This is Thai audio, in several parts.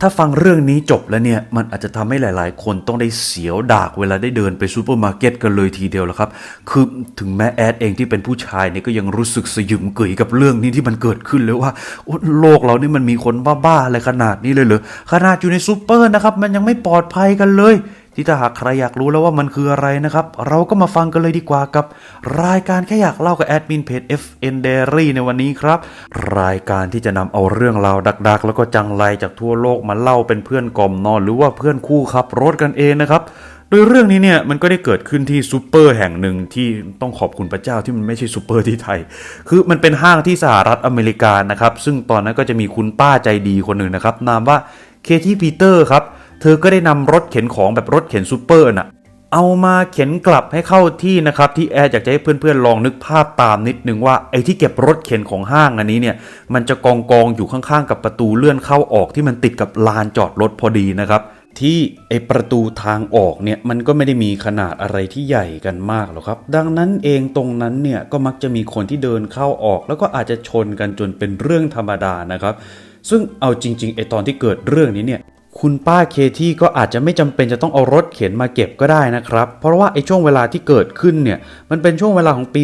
ถ้าฟังเรื่องนี้จบแล้วเนี่ย มันอาจจะทำให้หลาย ๆ คนต้องได้เสียวดากเวลาได้เดินไปซูเปอร์มาร์เก็ตกันเลยทีเดียวแล้วครับ คือถึงแม้แอดเองที่เป็นผู้ชายเนี่ยก็ยังรู้สึกสยุมเกยกับเรื่องนี้ที่มันเกิดขึ้นเลยว่าโโลกเรานี่มันมีคนบ้า ๆ อะไรขนาดนี้เลยเหรอขนาดอยู่ในซูเปอร์นะครับ มันยังไม่ปลอดภัยกันเลย ที่ถ้าหากใครอยากรู้แล้วว่ามันคืออะไรนะครับ เราก็มาฟังกันเลยดีกว่ากับ รายการแค่อยากเล่ากับแอดมินเพจ FN Diary ในวันนี้ครับ รายการที่จะนำเอาเรื่องราวดัก ๆ แล้วก็จังไรจากทั่วโลกมาเล่าเป็นเพื่อนกล่อมนอนหรือว่าเพื่อนคู่ขับรถกันเองนะครับโดยเรื่องนี้เนี่ยมันก็ได้เกิดขึ้นที่ซูเปอร์แห่งหนึ่งที่ต้องขอบคุณพระเจ้าที่มันไม่ใช่ซูเปอร์ที่ไทย คือมันเป็นห้างที่สหรัฐอเมริกานะครับ ซึ่งตอนนั้นก็จะมีคุณป้าใจดีคนหนึ่งนะครับ นามว่าเคที่ปีเตอร์ครับ เธอก็ได้นำรถเข็นของแบบรถเข็นซูเปอร์น่ะเอามาเข็นกลับให้เข้าที่นะครับ ที่แอร์อยากจะให้เพื่อนๆลองนึกภาพตามนิดนึงว่าไอ้ที่เก็บรถเข็นของห้างอันนี้เนี่ยมันจะกองกองอยู่ข้างๆ กับประตูเลื่อนเข้าออกที่มันติดกับลานจอดรถพอดีนะครับ ที่ไอประตูทางออกเนี่ยมันก็ไม่ได้มีขนาดอะไรที่ใหญ่กันมากหรอกครับ ดังนั้นเองตรงนั้นเนี่ยก็มักจะมีคนที่เดินเข้าออก แล้วก็อาจจะชนกันจนเป็นเรื่องธรรมดานะครับซึ่งเอาจริงๆไอตอนที่เกิดเรื่องนี้เนี่ย คุณป้าเคที่ก็อาจจะไม่จำเป็นจะต้องเอารถเข็นมาเก็บก็ได้นะครับ เพราะว่าไอ้ช่วงเวลาที่เกิดขึ้นเนี่ย มันเป็นช่วงเวลาของปี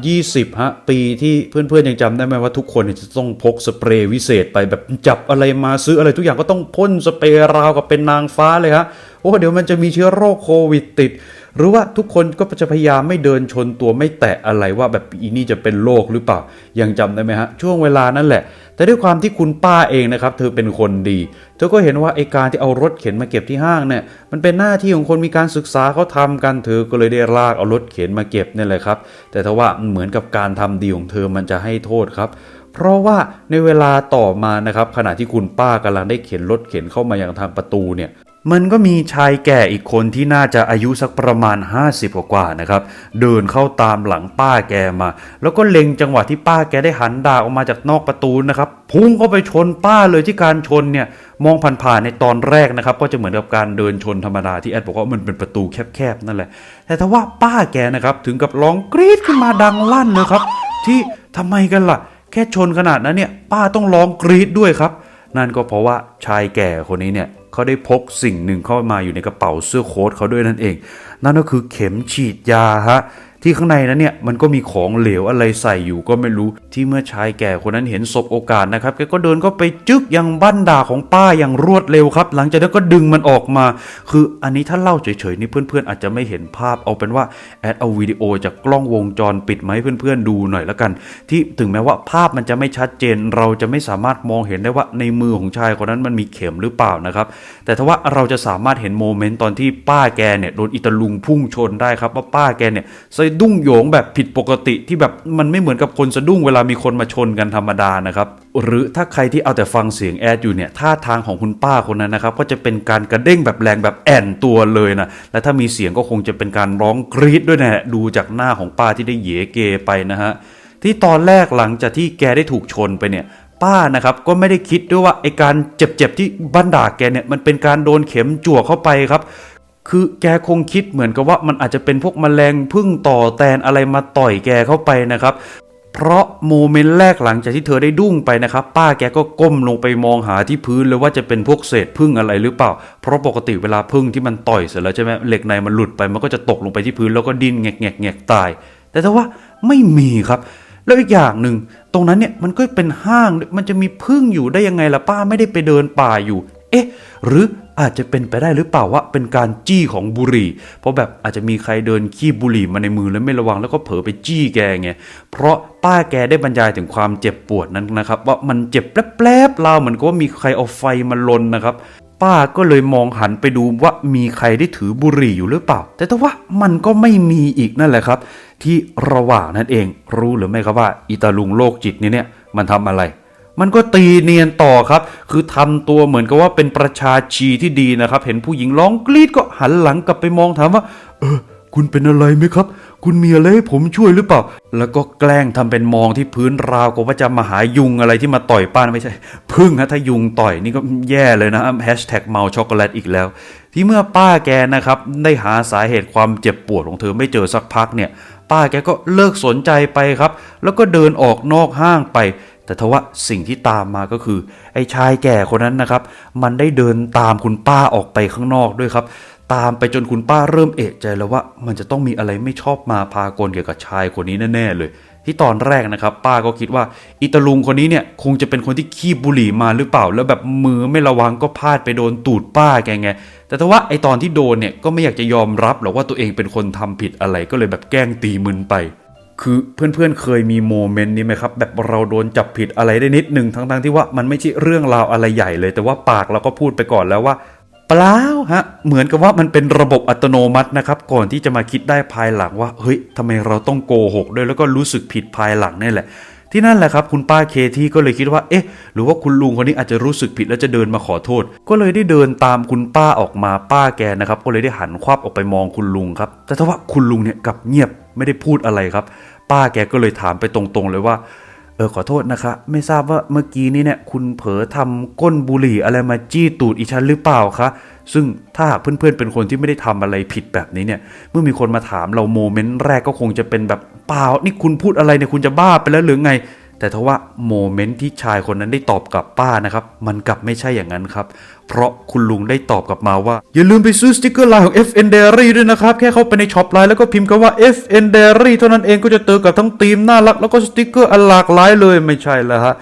2020 ฮะ ปีที่เพื่อนๆยังจำได้ไหมว่าทุกคนจะต้องพกสเปรย์วิเศษไปแบบจับอะไรมาซื้ออะไรทุกอย่างก็ต้องพ่นสเปรย์ราวกับเป็นนางฟ้าเลยฮะ โอ้เดี๋ยวมันจะมีเชื้อโรคโควิดติดหรือว่าทุกคนก็จะพยายามไม่เดินชนตัวไม่แตะอะไรว่าแบบอีนี่จะเป็นโรคหรือเปล่ายังจำได้ไหมฮะช่วงเวลานั่นแหละ แต่ด้วยความที่คุณป้าเองนะครับ เธอเป็นคนดี เธอก็เห็นว่าไอการที่เอารถเข็นมาเก็บที่ห้างเนี่ย มันเป็นหน้าที่ของคนมีการศึกษาเขาทำกัน เธอก็เลยได้ลากเอารถเข็นมาเก็บนี่แหละครับ แต่ถ้าว่าเหมือนกับการทำดีของเธอมันจะให้โทษครับเพราะว่าในเวลาต่อมานะครับขณะที่คุณป้ากำลังได้เข็นรถเข็นเข้ามายังทางประตูเนี่ย มันก็มีชายแก่อีกคนที่น่าจะอายุสักประมาณ 50กว่านะครับ เดินเข้าตามหลังป้าแกมา แล้วก็เล็งจังหวะที่ป้าแกได้หันดาออกมาจากนอกประตูนะครับ พุ่งเข้าไปชนป้าเลยที่การชนเนี่ยมองผ่านๆในตอนแรกนะครับ ก็จะเหมือนกับการเดินชนธรรมดาที่แอดบอกว่ามันเป็นประตูแคบๆนั่นแหละ แต่ถ้าว่าป้าแกนะครับถึงกับร้องกรี๊ดขึ้นมาดังลั่นเลยครับ ที่ทำไมกันล่ะ แค่ชนขนาดนั้นเนี่ยป้าต้องร้องกรี๊ดด้วยครับ นั่นก็เพราะว่าชายแก่คนนี้เนี่ย เขาได้พกสิ่งหนึ่งเข้ามาอยู่ในกระเป๋าเสื้อโค้ทเขาด้วยนั่นเอง นั่นก็คือเข็มฉีดยาฮะ ที่ข้างในนั้นเนี่ยมันก็มีของเหลวอะไรใส่อยู่ก็ไม่รู้ที่เมื่อชายแก่คนนั้นเห็นศพโอกาสนะครับแกก็เดินก็ไปจึกยังบั้นดาของป้าอย่างรวดเร็วครับ หลังจากนั้นก็ดึงมันออกมา คืออันนี้ถ้าเล่าเฉยๆนี่เพื่อนๆ อาจจะไม่เห็นภาพเอาเป็นว่าแอดเอาวิดีโอจากกล้องวงจรปิดมาให้เพื่อนๆดูหน่อยละกัน ที่ถึงแม้ว่าภาพมันจะไม่ชัดเจน เราจะไม่สามารถมองเห็นได้ว่าในมือของชายคนนั้นมันมีเข็มหรือเปล่านะครับแต่ถ้าว่าเราจะสามารถเห็นโมเมนต์ตอนที่ป้าแกเนี่ยโดนอิตาลุงพุ่งชนได้ครับว่าป้าแกเนี่ยสะดุ้งโยงแบบผิดปกติที่แบบมันไม่เหมือนกับคนสะดุ้งเวลามีคนมาชนกันธรรมดานะครับ หรือถ้าใครที่เอาแต่ฟังเสียงแอดอยู่เนี่ยท่าทางของคุณป้าคนนั้นนะครับก็จะเป็นการกระเด้งแบบแรงแบบแอนตัวเลยนะและถ้ามีเสียงก็คงจะเป็นการร้องกรี๊ดด้วยนะฮะดูจากหน้าของป้าที่ได้เหยเกไปนะฮะที่ตอนแรกหลังจากที่แกได้ถูกชนไปเนี่ยป้านะครับก็ไม่ได้คิดด้วยว่าไอการเจ็บๆที่บันดาแกเนี่ยมันเป็นการโดนเข็มจั่วเข้าไปครับ คือแกคงคิดเหมือนกับว่ามันอาจจะเป็นพวกแมลงพึ่งต่อแตนอะไรมาต่อยแกเข้าไปนะครับเพราะโมเมนต์แรกหลังจากที่เธอได้ดุ้งไปนะครับ ป้าแกก็ก้มลงไปมองหาที่พื้นเลยว่าจะเป็นพวกเศษพึ่งอะไรหรือเปล่า เพราะปกติเวลาพึ่งที่มันต่อยเสร็จแล้วใช่ไหมเหล็กในมันหลุดไปมันก็จะตกลงไปที่พื้นแล้วก็ดิ้นแงกแงกแงกตาย แต่ถ้าว่าไม่มีครับ แล้วอีกอย่างหนึ่งตรงนั้นเนี่ยมันก็เป็นห้างมันจะมีพึ่งอยู่ได้ยังไงล่ะป้าไม่ได้ไปเดินป่าอยู่ เอ๊ะ หรือ อาจจะเป็นไปได้หรือเปล่าว่าเป็นการจี้ของบุหรี่ เพราะแบบอาจจะมีใครเดินขี้บุหรี่มาในมือแล้วไม่ระวังแล้วก็เผลอไปจี้แกไง เพราะป้าแกได้บรรยายถึงความเจ็บปวดนั้นนะครับ ว่ามันเจ็บแปลบๆเราเหมือนกับว่ามีใครเอาไฟมาลนนะครับป้าก็เลยมองหันไปดูว่ามีใครได้ถือบุหรี่อยู่หรือเปล่า แต่ถ้าว่ามันก็ไม่มีอีกนั่นแหละครับ ที่ระหว่างนั่นเองรู้หรือไม่ครับว่าอิตาลุงโรคจิตนี้เนี่ยมันทำอะไร มันก็ตีเนียนต่อครับ คือทำตัวเหมือนกับว่าเป็นประชาชีที่ดีนะครับ เห็นผู้หญิงร้องกรีดก็หันหลังกลับไปมองถามว่า เออ คุณเป็นอะไรไหมครับ คุณมีอะไรให้ผมช่วยหรือเปล่า แล้วก็แกล้งทำเป็นมองที่พื้นราวกับว่าจะมาหายุงอะไรที่มาต่อยป้าไม่ใช่ พึ่งฮะถ้ายุงต่อยนี่ก็แย่เลยนะแฮชแท็กเมาช็อกโกแลตอีกแล้ว ที่เมื่อป้าแกนะครับได้หาสาเหตุความเจ็บปวดของเธอไม่เจอสักพักเนี่ย ป้าแกก็เลิกสนใจไปครับ แล้วก็เดินออกนอกห้างไป แต่ทว่าสิ่งที่ตามมาก็คือ ไอ้ชายแก่คนนั้นนะครับ มันได้เดินตามคุณป้าออกไปข้างนอกด้วยครับ ตามไปจนคุณป้าเริ่มเอะใจแล้วว่า มันจะต้องมีอะไรไม่ชอบมาพากลเกี่ยวกับชายคนนี้แน่ๆเลย ที่ตอนแรกนะครับ ป้าก็คิดว่าอิตาลุงคนนี้เนี่ยคงจะเป็นคนที่ขี้บุหรี่มาหรือเปล่า แล้วแบบมือไม่ระวังก็พลาดไปโดนตูดป้าแกไงแต่ถ้าว่าไอตอนที่โดนเนี่ยก็ไม่อยากจะยอมรับหรอกว่าตัวเองเป็นคนทำผิดอะไรก็เลยแบบแกล้งตีมึนไป คือเพื่อนๆเคยมีโมเมนต์นี้ไหมครับ แบบเราโดนจับผิดอะไรได้นิดหนึ่งทั้งๆที่ว่ามันไม่ใช่เรื่องราวอะไรใหญ่เลย แต่ว่าปากเราก็พูดไปก่อนแล้วว่าเปล่าฮะ เหมือนกับว่ามันเป็นระบบอัตโนมัตินะครับ ก่อนที่จะมาคิดได้ภายหลังว่า เฮ้ยทำไมเราต้องโกหกด้วยแล้วก็รู้สึกผิดภายหลังนี่แหละ ที่นั่นแหละครับคุณป้าเคที่ก็เลยคิดว่า เอ๊ะ หรือว่าคุณลุงคนนี้อาจจะรู้สึกผิดแล้วจะเดินมาขอโทษ ก็เลยได้เดินตามคุณป้าออกมาป้าแกนะครับ ก็เลยได้หันควับออกไปมองคุณลุงครับ แต่ทว่าคุณลุงเนี่ยกลับเงียบไม่ได้พูดอะไรครับ ป้าแกก็เลยถามไปตรงๆเลยว่า ออขอโทษนะคะ ไม่ทราบว่าเมื่อกี้นี้เนี่ยคุณเผลอทำก้นบุหรี่อะไรมาจี้ตูดอีฉันหรือเปล่าคะซึ่งถ้าหากเพื่อนๆเป็นคนที่ไม่ได้ทำอะไรผิดแบบนี้เนี่ย เมื่อมีคนมาถามเราโมเมนต์แรกก็คงจะเป็นแบบเปล่านี่คุณพูดอะไรเนี่ยคุณจะบ้าไปแล้วหรือไง แต่ทว่าโมเมนต์ที่ชายคนนั้นได้ตอบกลับป้านะครับ มันกลับไม่ใช่อย่างนั้นครับ เพราะคุณลุงได้ตอบกลับมาว่า อย่าลืมไปซื้อสติกเกอร์ไลน์ของ FN Diary ด้วยนะครับ แค่เข้าไปในช็อปไลน์แล้วก็พิมพ์คำว่า FN Diary เท่านั้นเองก็จะเจอกับทั้งธีมน่ารัก แล้วก็สติกเกอร์อันหลากหลายเลยไม่ใช่แล้วฮะ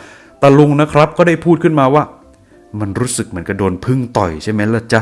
ตาลุงนะครับก็ได้พูดขึ้นมาว่า มันรู้สึกเหมือนกับโดนพึ่งต่อยใช่ไหมล่ะจ๊ะ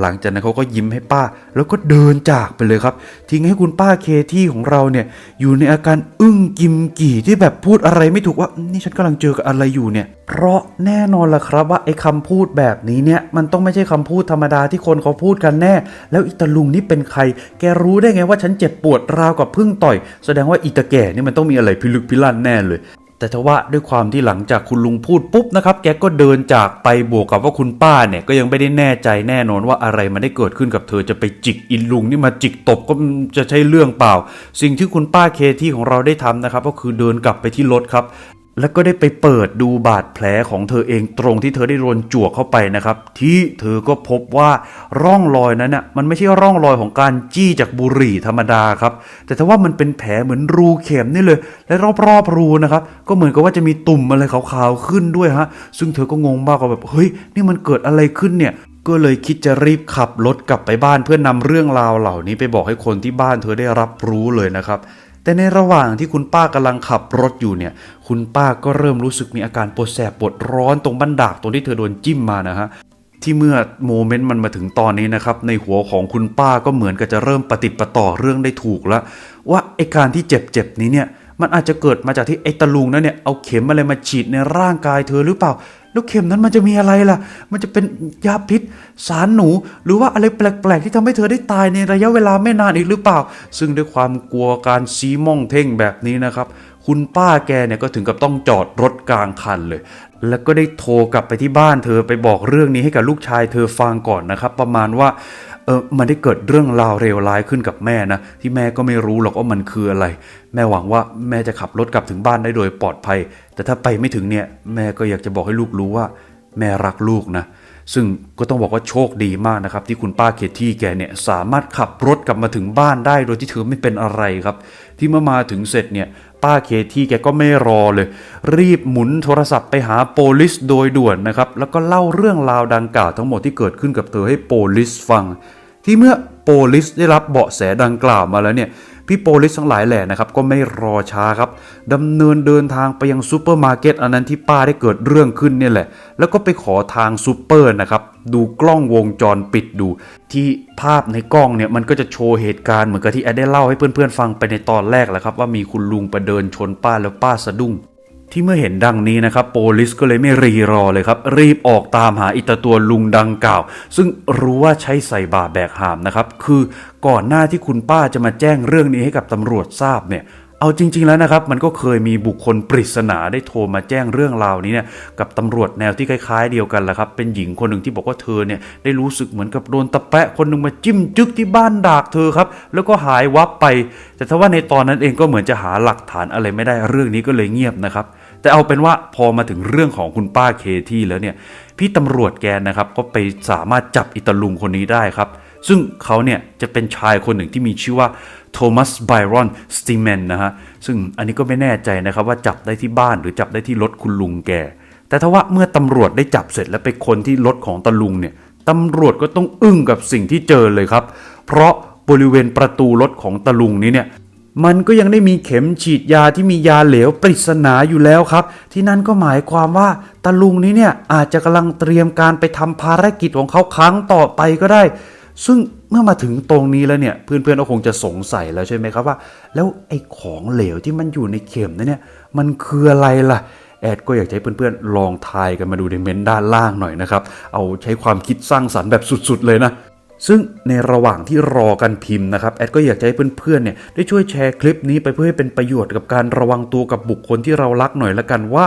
หลังจากนั้นเขาก็ยิ้มให้ป้า แล้วก็เดินจากไปเลยครับ ทิ้งให้คุณป้าเคที่ของเราเนี่ยอยู่ในอาการอึ้งกิมกี่ที่แบบพูดอะไรไม่ถูกว่านี่ฉันกำลังเจอกับอะไรอยู่เนี่ย เพราะแน่นอนล่ะครับว่าไอ้คำพูดแบบนี้เนี่ยมันต้องไม่ใช่คำพูดธรรมดาที่คนเขาพูดกันแน่ แล้วอิตาลุงนี่เป็นใคร แกรู้ได้ไงว่าฉันเจ็บปวดราวกับพึ่งต่อย แสดงว่าอิตาแก่นี่มันต้องมีอะไรพิลึกพิลั่นแน่เลย แต่ทว่าด้วยความที่หลังจากคุณลุงพูดปุ๊บนะครับ แกก็เดินจากไปบวกกับว่าคุณป้าเนี่ย ก็ยังไม่ได้แน่ใจแน่นอนว่าอะไรมันได้เกิดขึ้นกับเธอจะไปจิกอินลุงนี่มาจิกตบก็จะใช่เรื่องเปล่า สิ่งที่คุณป้าเคที่ของเราได้ทำนะครับ ก็คือเดินกลับไปที่รถครับ แล้วก็ได้ไปเปิดดูบาดแผลของเธอเองตรงที่เธอได้โดนจวกเข้าไปนะครับ ที่เธอก็พบว่าร่องรอยนั้นน่ะมันไม่ใช่ร่องรอยของการจี้จากบุหรี่ธรรมดาครับ แต่ถ้าว่ามันเป็นแผลเหมือนรูเข็มนี่เลย และรอบๆรูนะครับ ก็เหมือนกับว่าจะมีตุ่มอะไรขาวๆขึ้นด้วยฮะ ซึ่งเธอก็งงมากว่าแบบเฮ้ย นี่มันเกิดอะไรขึ้นเนี่ยก็เลยคิดจะรีบขับรถกลับไปบ้านเพื่อนำเรื่องราวเหล่านี้ไปบอกให้คนที่บ้านเธอได้รับรู้เลยนะครับ แต่ในระหว่างที่คุณป้ากำลังขับรถอยู่เนี่ย คุณป้าก็เริ่มรู้สึกมีอาการปวดแสบปวดร้อนตรงบันดากตรงที่เธอโดนจิ้มมานะฮะที่เมื่อโมเมนต์มันมาถึงตอนนี้นะครับในหัวของคุณป้าก็เหมือนกับจะเริ่มปฏิประต่อเรื่องได้ถูกแล้ว ว่าไอการที่เจ็บๆนี้เนี่ยมันอาจจะเกิดมาจากที่ไอตะลุงนั้นเนี่ยเอาเข็มอะไรมาฉีดในร่างกายเธอหรือเปล่า แล้วเข็มนั้นมันจะมีอะไรล่ะ มันจะเป็นยาพิษ สารหนู หรือว่าอะไรแปลกๆ ที่ทำให้เธอได้ตายในระยะเวลาไม่นานอีกหรือเปล่า ซึ่งด้วยความกลัวการซีม่องเท่งแบบนี้นะครับ คุณป้าแกเนี่ยก็ถึงกับต้องจอดรถกลางคันเลย แล้วก็ได้โทรกลับไปที่บ้านเธอไปบอกเรื่องนี้ให้กับลูกชายเธอฟังก่อนนะครับ ประมาณว่า เออมันได้เกิดเรื่องราวเลวร้ายขึ้นกับแม่นะ ที่แม่ก็ไม่รู้หรอกว่ามันคืออะไร แม่หวังว่าแม่จะขับรถกลับถึงบ้านได้โดยปลอดภัย แต่ถ้าไปไม่ถึงเนี่ยแม่ก็อยากจะบอกให้ลูกรู้ว่า แม่รักลูกนะซึ่งก็ต้องบอกว่าโชคดีมากนะครับ ที่คุณป้าเคที่แกเนี่ยสามารถขับรถกลับมาถึงบ้านได้โดยที่เธอไม่เป็นอะไรครับ ที่เมื่อมาถึงเสร็จเนี่ย ป้าเคที่แกก็ไม่รอเลย รีบหมุนโทรศัพท์ไปหาโปลิสโดยด่วนนะครับ แล้วก็เล่าเรื่องราวดังกล่าวทั้งหมดที่เกิดขึ้นกับเธอให้โปลิสฟัง ที่เมื่อโปลิสได้รับเบาะแสดังกล่าวมาแล้วเนี่ย พี่โปลิสทั้งหลายแหล่นะครับก็ไม่รอช้าครับดำเนินเดินทางไปยังซูเปอร์มาร์เก็ตอันนั้นที่ป้าได้เกิดเรื่องขึ้นเนี่ยแหละ แล้วก็ไปขอทางซูเปอร์นะครับดูกล้องวงจรปิดดู ที่ภาพในกล้องเนี่ยมันก็จะโชว์เหตุการณ์เหมือนกับที่แอดได้เล่าให้เพื่อนๆฟังไปในตอนแรกแหละครับว่ามีคุณลุงไปเดินชนป้าแล้วป้าสะดุ้ง ที่เมื่อเห็นดังนี้นะครับ โปลิสก็เลยไม่รีรอเลยครับ รีบออกตามหาอิตาตัวลุงดังกล่าว ซึ่งรู้ว่าใช้ใส่บาแบกหามนะครับ คือก่อนหน้าที่คุณป้าจะมาแจ้งเรื่องนี้ให้กับตำรวจทราบเนี่ย เอาจริง ๆ แล้วนะครับ มันก็เคยมีบุคคลปริศนาได้โทรมาแจ้งเรื่องราวนี้เนี่ยกับตำรวจแนวที่คล้าย ๆ เดียวกันแหละครับ เป็นหญิงคนหนึ่งที่บอกว่าเธอเนี่ยได้รู้สึกเหมือนกับโดนตะแปะคนหนึ่งมาจิ้มจึกที่บ้านดากเธอครับ แล้วก็หายวับไป แต่ถ้าว่าในตอนนั้นเองก็เหมือนจะหาหลักฐานอะไรไม่ได้เรื่องนี้ก็เลยเงียบนะครับ แต่เอาเป็นว่าพอมาถึงเรื่องของคุณป้าเคที่แล้วเนี่ย พี่ตำรวจแกนะครับก็ไปสามารถจับอิตาลุงคนนี้ได้ครับ ซึ่งเขาเนี่ยจะเป็นชายคนหนึ่งที่มีชื่อว่า โทมัสไบรอนสตีแมนนะฮะ ซึ่งอันนี้ก็ไม่แน่ใจนะครับว่าจับได้ที่บ้านหรือจับได้ที่รถคุณลุงแก แต่ถ้าว่าเมื่อตำรวจได้จับเสร็จแล้วไปคนที่รถของตาลุงเนี่ยตำรวจก็ต้องอึ้งกับสิ่งที่เจอเลยครับ เพราะบริเวณประตูรถของตาลุงนี้เนี่ยมันก็ยังได้มีเข็มฉีดยาที่มียาเหลวปริศนาอยู่แล้วครับ ที่นั่นก็หมายความว่าตาลุงนี้เนี่ยอาจจะกำลังเตรียมการไปทำภารกิจของเขาครั้งต่อไปก็ได้ ซึ่งเมื่อมาถึงตรงนี้แล้วเนี่ยเพื่อนๆก็คงจะสงสัยแล้วใช่ไหมครับว่า แล้วไอ้ของเหลวที่มันอยู่ในเข็มนั้นเนี่ยมันคืออะไรล่ะแอดก็อยากให้เพื่อนๆลองทายกันมาดูในเมนต์ด้านล่างหน่อยนะครับ เอาใช้ความคิดสร้างสรรค์แบบสุดๆเลยนะ ซึ่งในระหว่างที่รอกันพิมพ์นะครับแอดก็อยากจะให้เพื่อนๆเนี่ยได้ช่วยแชร์คลิปนี้ไปเพื่อให้เป็นประโยชน์กับการระวังตัวกับบุคคลที่เรารักหน่อยละกันว่า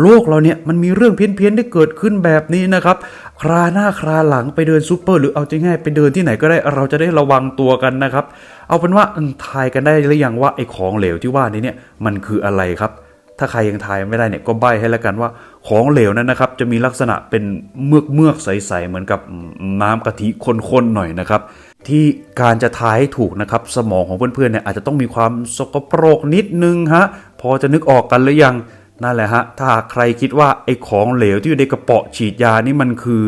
โลกเราเนี่ยมันมีเรื่องเพี้ยนๆได้เกิดขึ้นแบบนี้นะครับคราหน้าคราหลังไปเดินซูเปอร์ หรือเอาใจง่ายไปเดินที่ไหนก็ได้เราจะได้ระวังตัวกันนะครับ เอาเป็นว่าทายกันได้หรือยังว่าไอ้ของเหลวที่ว่านี้เนี่ยมันคืออะไรครับ ถ้าใครยังทายไม่ได้เนี่ยก็ใบให้แล้วกันว่า ของเหลวนั้นนะครับ จะมีลักษณะเป็นเมือกเมือกๆใสๆเหมือนกับน้ำกะทิข้นๆหน่อยนะครับ ที่การจะทายให้ถูกนะครับ สมองของเพื่อนๆเนี่ยอาจจะต้องมีความสกปรกนิดนึงฮะพอจะนึกออกกันหรือยังนั่นแหละฮะถ้าใครคิดว่าไอ้ของเหลวที่อยู่ในกระเป๋อฉีดยานี่มันคือ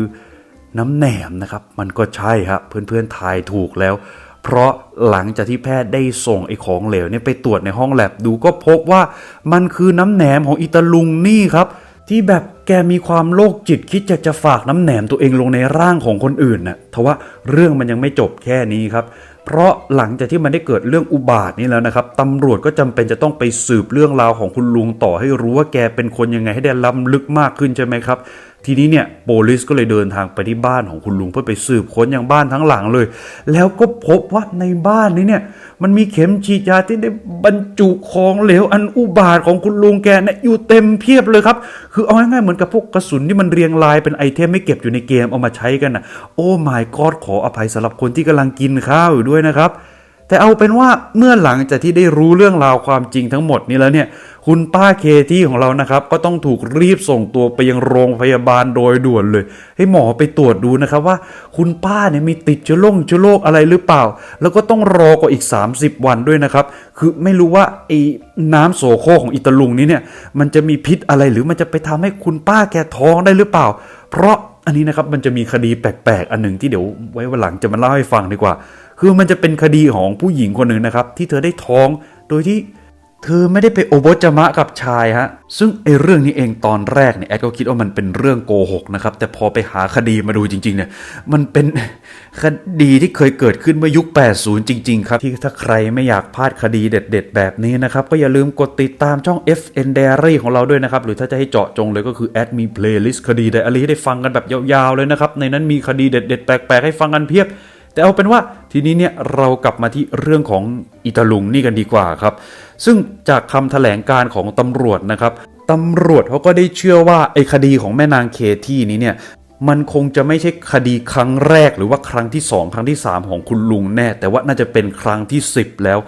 น้ำแหนมนะครับ มันก็ใช่ฮะเพื่อนๆทายถูกแล้ว เพราะหลังจากที่แพทย์ได้ส่งไอ้ของเหลวเนี่ยไปตรวจในห้องแลบดูก็พบว่ามันคือน้ำแหนมของอิตาลุงนี่ครับที่แบบแกมีความโรคจิตคิดจะจะฝากน้ำแหนมตัวเองลงในร่างของคนอื่นน่ะทว่าเรื่องมันยังไม่จบแค่นี้ครับ เพราะหลังจากที่มันได้เกิดเรื่องอุบาทนี้แล้วนะครับตำรวจก็จำเป็นจะต้องไปสืบเรื่องราวของคุณลุงต่อให้รู้ว่าแกเป็นคนยังไงให้ได้ล้ำลึกมากขึ้นใช่ไหมครับ ทีนี้เนี่ยโปลิสก็เลยเดินทางไปที่บ้านของคุณลุงเพื่อไปสืบค้นอย่างบ้านทั้งหลังเลย แล้วก็พบว่าในบ้านนี้เนี่ยมันมีเข็มฉีดยาที่ได้บรรจุของเหลวอันอุบาทของคุณลุงแกเนี่ยอยู่เต็มเพียบเลยครับ คือเอาง่ายๆเหมือนกับพวกกระสุนที่มันเรียงรายเป็นไอเทมไม่เก็บอยู่ในเกมเอามาใช้กันนะโอ้ my god ขออภัยสำหรับคนที่กำลังกินข้าวอยู่ด้วยนะครับ แต่เอาเป็นว่าเมื่อหลังจากที่ได้รู้เรื่องราวความจริงทั้งหมดนี้แล้วเนี่ย คุณป้าเคที่ของเรานะครับ ก็ต้องถูกรีบส่งตัวไปยังโรงพยาบาลโดยด่วนเลย ให้หมอไปตรวจดูนะครับว่า คุณป้าเนี่ยมีติดเชื้อโรคเชื้อโรคอะไรหรือเปล่า แล้วก็ต้องรอกว่าอีก 30 วันด้วยนะครับ คือไม่รู้ว่าไอ้น้ำโสโครของอิตาลุงนี้เนี่ย มันจะมีพิษอะไรหรือมันจะไปทำให้คุณป้าแกท้องได้หรือเปล่า เพราะอันนี้นะครับมันจะมีคดีแปลกๆ อันหนึ่งที่เดี๋ยวไว้วันหลังจะมาเล่าให้ฟังดีกว่า คือมันจะเป็นคดีของผู้หญิงคนหนึ่งนะครับ ที่เธอได้ท้องโดยที่เธอไม่ได้ไปโอบจมะกับชายฮะ ซึ่งไอ้เรื่องนี้เองตอนแรกเนี่ยแอดก็คิดว่ามันเป็นเรื่องโกหกนะครับ แต่พอไปหาคดีมาดูจริง ๆ เนี่ย มันเป็นคดีที่เคยเกิดขึ้นเมื่อยุค 80 จริง ๆ ครับ ที่ถ้าใครไม่อยากพลาดคดีเด็ด ๆ แบบนี้นะครับ ก็อย่าลืมกดติดตามช่อง FN Diary ของเราด้วยนะครับ หรือถ้าจะให้เจาะจงเลยก็คือแอดมี playlist คดี Diary ให้ได้ฟังกันแบบยาวๆเลยนะครับ ในนั้นมีคดีเด็ด ๆ แปลกๆให้ฟังกันเพียบ แต่เอาเป็นว่าทีนี้เนี่ยเรากลับมาที่เรื่องของอิตาลุงนี่กันดีกว่าครับ ซึ่งจากคำแถลงการของตำรวจนะครับตำรวจเขาก็ได้เชื่อว่าไอ้คดีของแม่นางเคที่นี้เนี่ยมันคงจะไม่ใช่คดีครั้งแรกหรือว่าครั้งที่ 2 ครั้งที่ 3 ของคุณลุงแน่ แต่ว่าน่าจะเป็นครั้งที่ 10 แล้ว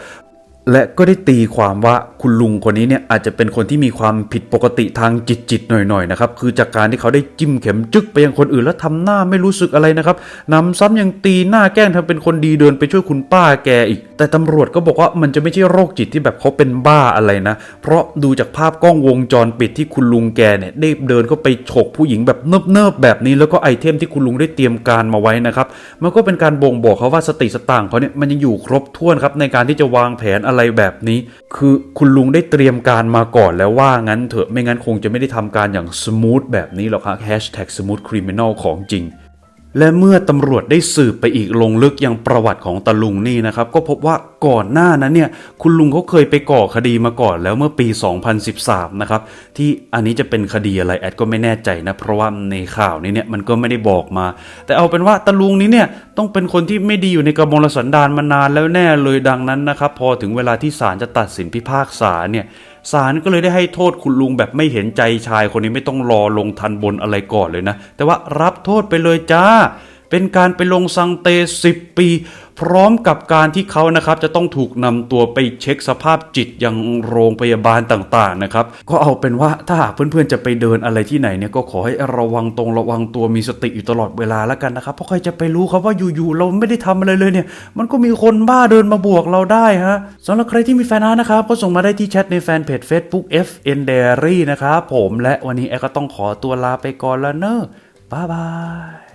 และก็ได้ตีความว่าคุณลุงคนนี้เนี่ยอาจจะเป็นคนที่มีความผิดปกติทางจิตจิตหน่อยๆนะครับคือจากการที่เขาได้จิ้มเข็มจึกไปยังคนอื่นแล้วทำหน้าไม่รู้สึกอะไรนะครับนำซ้ำยังตีหน้าแกล้งทำเป็นคนดีเดินไปช่วยคุณป้าแกอีก แต่ตำรวจก็บอกว่ามันจะไม่ใช่โรคจิตที่แบบเขาเป็นบ้าอะไรนะ เพราะดูจากภาพกล้องวงจรปิดที่คุณลุงแกเนี่ยได้เดินเข้าไปฉกผู้หญิงแบบเนิบๆแบบนี้แล้วก็ไอเทมที่คุณลุงได้เตรียมการมาไว้นะครับ มันก็เป็นการบ่งบอกเขาว่าสติสตางค์เขาเนี่ยมันยังอยู่ครบถ้วนครับในการที่จะวางแผนอะไรแบบนี้ คือคุณลุงได้เตรียมการมาก่อนแล้วว่างั้นเถอะไม่งั้นคงจะไม่ได้ทำการอย่างสมูทแบบนี้หรอกครับ smooth criminal ของจริง และเมื่อตำรวจได้สืบไปอีกลงลึกยังประวัติของตาลุงนี่นะครับ ก็พบว่าก่อนหน้านั้นเนี่ย คุณลุงเขาเคยไปก่อคดีมาก่อนแล้วเมื่อปี 2013 นะครับ ที่อันนี้จะเป็นคดีอะไรแอดก็ไม่แน่ใจนะ เพราะว่าในข่าวนี้เนี่ยมันก็ไม่ได้บอกมา แต่เอาเป็นว่าตาลุงนี้เนี่ยต้องเป็นคนที่ไม่ดีอยู่ในกระมวลสันดานมานานแล้วแน่เลยดังนั้นนะครับพอถึงเวลาที่ศาลจะตัดสินพิพากษาเนี่ยศาลก็เลยได้ให้โทษคุณลุงแบบไม่เห็นใจชายคนนี้ไม่ต้องรอลงทันบนอะไรก่อนเลยนะ แต่ว่ารับโทษไปเลยจ้า เป็นการไปลงซังเต 10 ปี พร้อมกับการที่เขานะครับจะต้องถูกนำตัวไปเช็คสภาพจิตยังโรงพยาบาลต่างๆนะครับก็เอาเป็นว่าถ้าหากเพื่อนๆจะไปเดินอะไรที่ไหนเนี่ยก็ขอให้ระวังตรงระวังตัวมีสติอยู่ตลอดเวลาแล้วกันนะครับเพราะใครจะไปรู้ครับว่าอยู่ๆเราไม่ได้ทำอะไรเลยเนี่ย มันก็มีคนบ้าเดินมาบวกเราได้ฮะสำหรับใครที่มีแฟนอาร์ตนะครับก็ส่งมาได้ที่แชทในแฟนเพจ Facebook FN Diary นะครับผมและวันนี้แอร์ก็ต้องขอตัวลาไปก่อนแล้วเนอะบ๊ายบาย